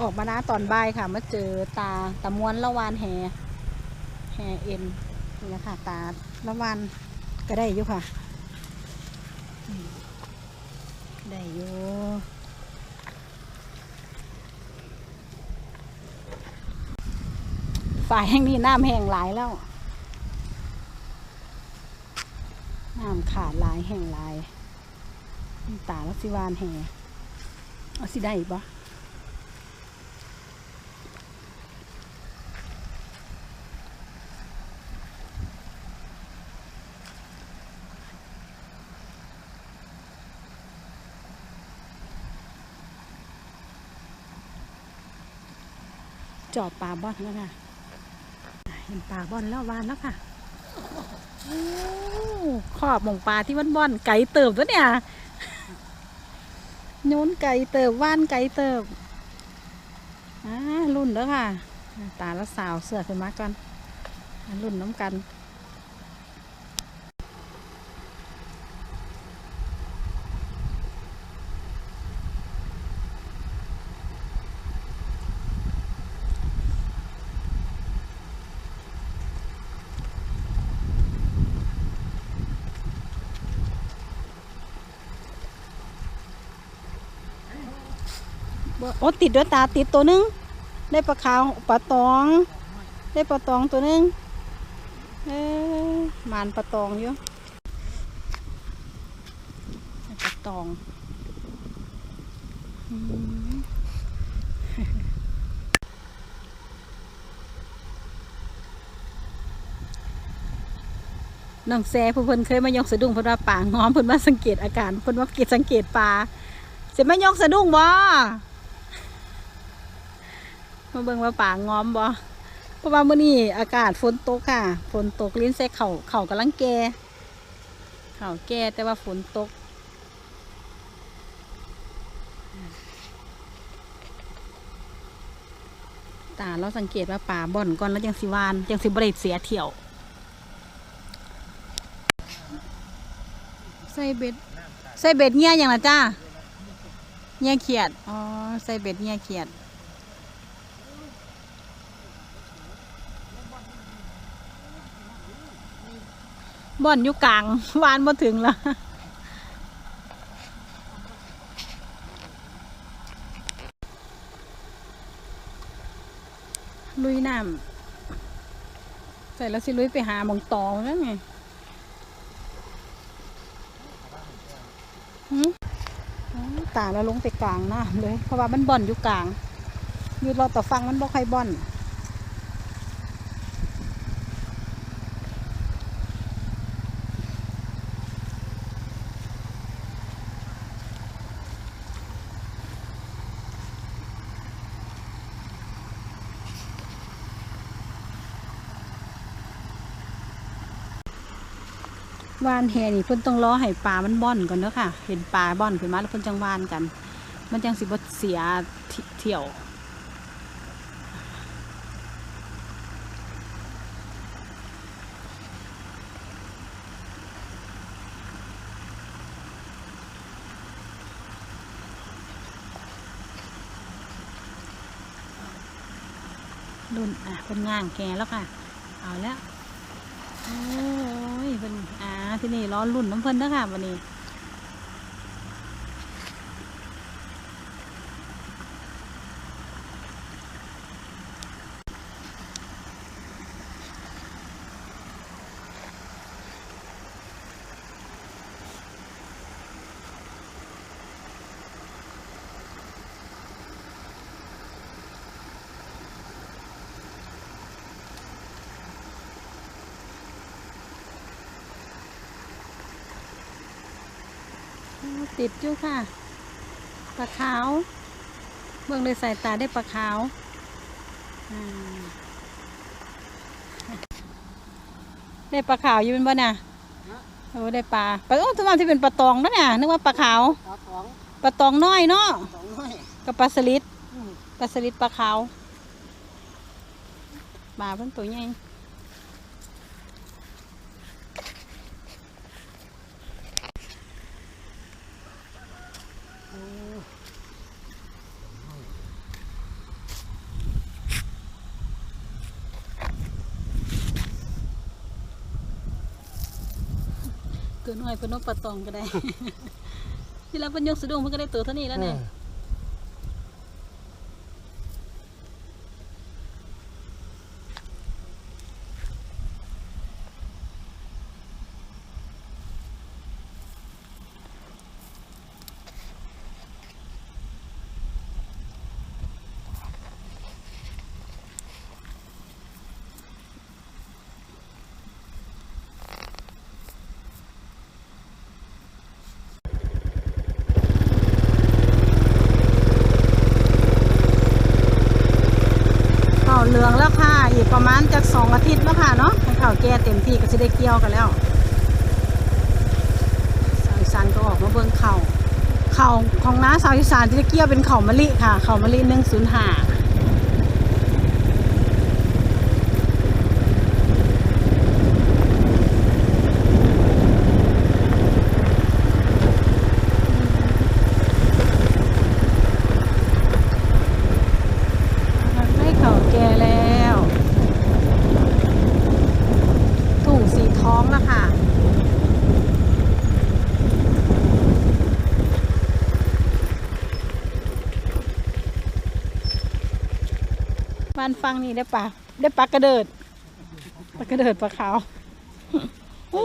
ออกมานะตอนบ่ายค่ะมาเจอตาตะมวนละวานแหแหเอ็นนี่นะคะตาละวานก็ได้อยู่ค่ะ ได้อยู่ฝ่ายแห่งนี้น้ำแห้งหลายแล้วน้ำขาดหลายแห่งหลายตาลักสิวานแห่เอาสิได้อี จอบปลาบอนแล้วค่ะเห็นปลาบอนแล้ววานแล้วค่ะโอ้ขอบมองปลาที่มันบ่อนไก่เติบตัวเนี่ยโยนไก่เติบว่านไก่เติบอ่ารุ่นแล้วค่ะ ตาละสาวเสือขึ้นมาก่อนรุ่นน้ำกัน โอ้ติดด้วยตาติดตัวหนึง ได้ปลาขาวปลาตอง ได้ปลาตองตัวหนึงเอ้ยหมานปลาตองอยู่ปลาตองน้องแซ่ผู้เพิ่นเคยมายกสะดุ้งเพิ่นว่าป่าง้อมเพิ่นมาสังเกตอาการเพิ่นว่าเกตสังเกตปลาจะไม่ยกสะดุ้งบ่ มาเบิ่งว่าป่างอมบ่เพราะว่ามื้อนี้อากาศฝนตกค่ะ ฝนตกลิ้นใส่เข่าเข่ากำลังแก่เข่าแก่แต่ว่าฝนตกตาเราสังเกตว่าป่าบ่อนก่อนแล้วยังสิวานยังสิบริเสียเที่ยว ใส่เบ็ดใส่เบ็ดเงี้ยอย่างละจ้าเงี้ยเขียด อ๋อ ใส่เบ็ดเงี้ยเขียด บ่อนอยู่กลางวานมาถึงแล้วลุยน้ำใส่แล้วสิลุยไปหาหมองตอแล้วไงหืมอ๋อตาแล้วลงไปกลางน้ำเลย เพราะว่ามันบ่อนอยู่กลางยู่เราต่อฟังมันบ่ค่อยบ่อน วานแหนี่เพิ่นต้องรอให้ปลามันบ่อนก่อนเด้อค่ะ เห็นปลาบ่อนขึ้นมาแล้วเพิ่นจังวานกัน มันจังสิบ่เสียเที่ยวรุ่นอะเป็นง่างแกแล้วค่ะ เอาแล้ว ที่นี่ร้อนรุ่นน้ำเพิ่นเด้อค่ะวันนี้ ติดอยู่ค่ะปลาขาวเบิ่งเลยสายตาได้ปลาขาวอ่าได้ปลาขาวอยู่เป็นบ่น่ะโอ้ได้ปลาปลาโอ้ทุกวันที่เป็นปลาตองนะเนี่ยนึกว่าปลาขาวปลาของปลาตองน้อยเนาะสองน้อยกับปลาสลิดอืมปลาสลิดปลาขาวปลาเป็นตัวใหญ่ ตัวน้อยเพื่อนนกปลาตองก็ได้ ที่แล้วเพิ่นยกสะดุ้งเพื่อนก็ได้ตัวเท่านี้แล้วเนี่ย เหลืองแล้วค่ะ อีกประมาณจากสองอาทิตย์แล้วค่ะเนาะให้ข่าวแก่เต็มที่ก็จะได้เกี่ยวกันแล้วสาวอีสานก็ออกมาเบิ้งเข่าเข่าของน้าสาวอีสานที่จะเกี่ยวเป็นเข่ามะลิค่ะ เข่ามะลิหนึ่งศูนย์ห้าให้เข่าแก่แล้ว ถุงสีท้องแล้วค่ะ บ้านฟังนี่ได้ปลาได้ปลากระเดิดปลากระเดิดปลาขาวโอ้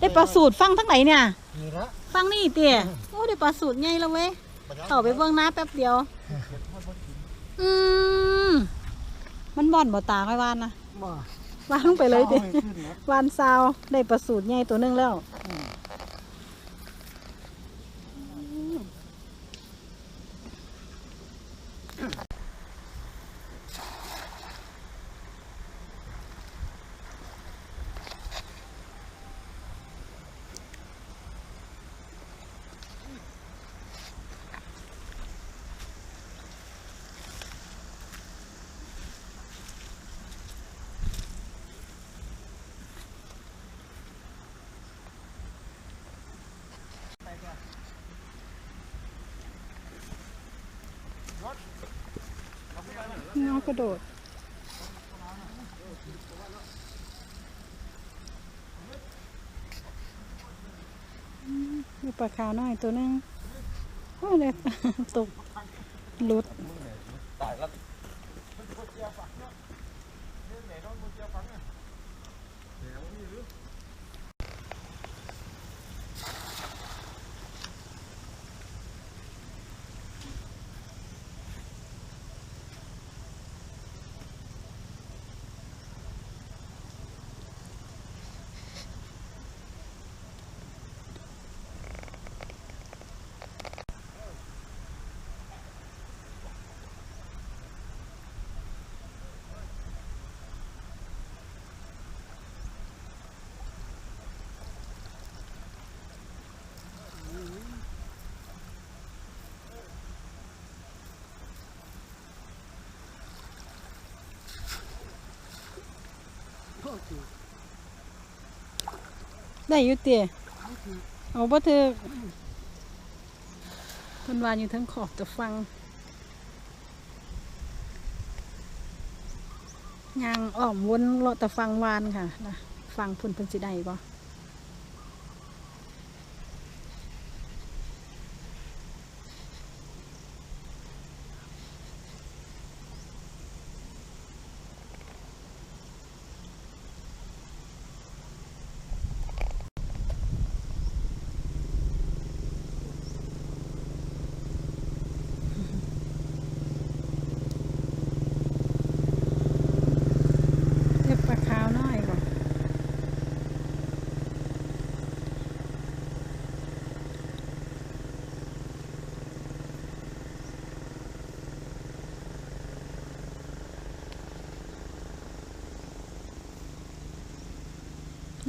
ได้ปลาสูตรฟังทั้งไหนเนี่ยนี่ละฟังนี่เตี๋ยโอ้ได้ปลาสูตรใหญ่แล้วเว้ยเข้าไปเบิ่งน้าแป๊บเดียว อืมมันบ่อนบ่ตาค่อยวานนะบ่วางไปเลยเตี๋ยอาให้ขึ้นนะวานซาวได้ปลาสูตรใหญ่ตัวหนึงแล้ว น้องกระโดด มีปลาขาวน้อยตัวนึงโอ้เลยตกหลุด ได้อยู่เตี๋ยเอาบ่ถือคนวานอยู่ทั้งขอบจะฟังยางอ้อมวนเลาะแต่ฟังวานค่ะนะฟังพุ่นพิ่นสิได้บ่ เรียกปลาขาวน้อยบ่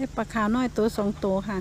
เรียกปลาขาวน้อยตัวสองตัวค่ะ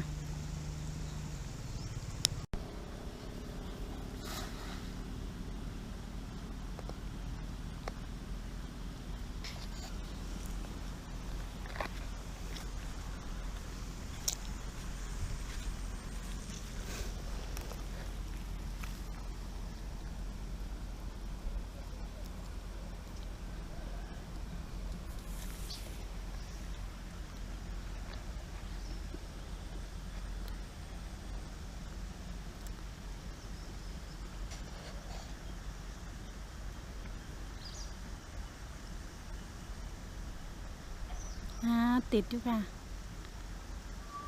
เติดอยู่ค่ะ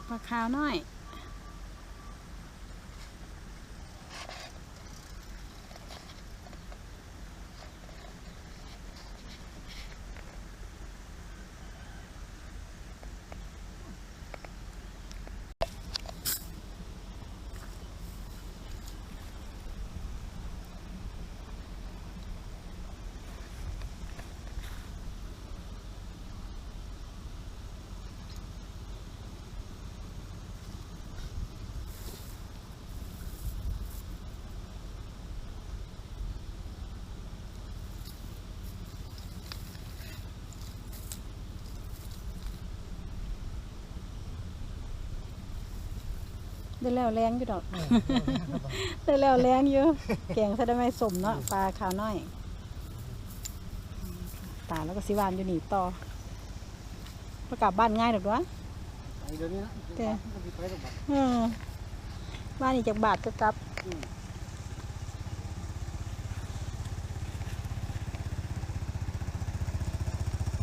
ปลาขาวน้อย ได้แล้วแรงอยู่ดอก ได้แล้วแรงอยู่แกงซะได้ไหมสมเนาะปลาขาวน้อยตาแล้วก็สิหวานอยู่นี่ต่อประกลับบ้านง่ายดอกวะไปเดี๋ยวนี้นะเจ้มันสิไปแล้วบัดเออบ้านนี่จากบาทก็กลับอืม